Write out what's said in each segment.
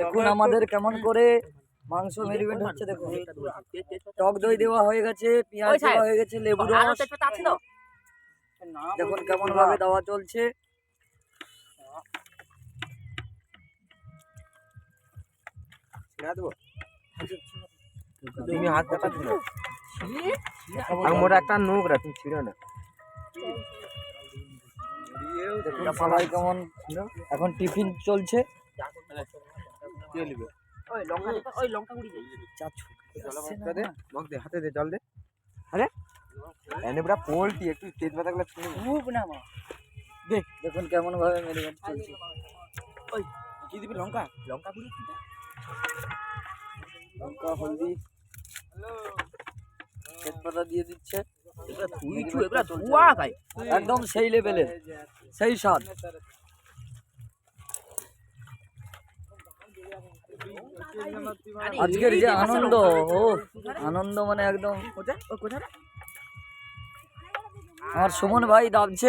দেখুন আমাদের কেমন করে মাংস মেরিনেট হচ্ছে দেখুন। টক দই দেওয়া হয়ে গেছে পেঁয়াজ দেওয়া হয়ে গেছে লেবু রস। দেখুন কেমন ভাবে দেওয়া চলছে। তুমি হাত আর মোটা একটা নোক রা তুমি ছিড়ো না। সবাই কেমন। এখন টিফিন চলছে। না। দে মগ দে হাতে দে জল দে। আরে এনে পুরা পোল্টি একটু তেজ পাতা গুলো ছিড়ে দে, দেখুন কেমন ভাবে চলছে। কি দিবি লঙ্কা? লঙ্কা লঙ্কা হলদি তেজপাতা দিয়ে দিচ্ছে। একদম সেই লেভেলের সেই স্বাদ। আজকের যে আনন্দ ও আনন্দ মানে একদম। আমার সুমন ভাই দাবছে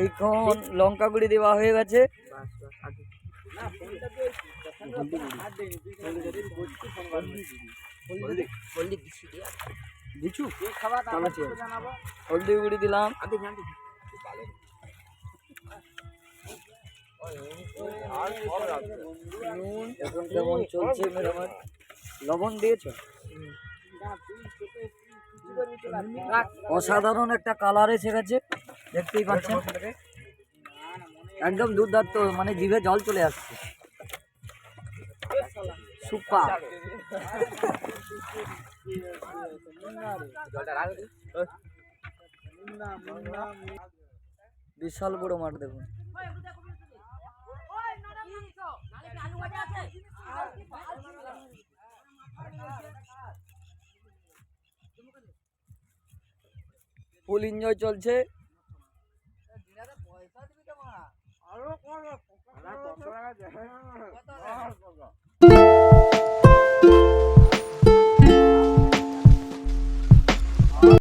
এইখন লঙ্কা গুঁড়ি দেওয়া হয়ে গেছে। হলদি গুঁড়ি দিলাম। চলছে লবণ দিয়েছ? অসাধারণ একটা কালার এসে গেছে। দেখতেই পাচ্ছেন? একদম দুর্দান্ত মানে জিভে জল চলে আসছে। বিশাল বড় মাঠ দেখুন। ফুল এনজয় চলছে।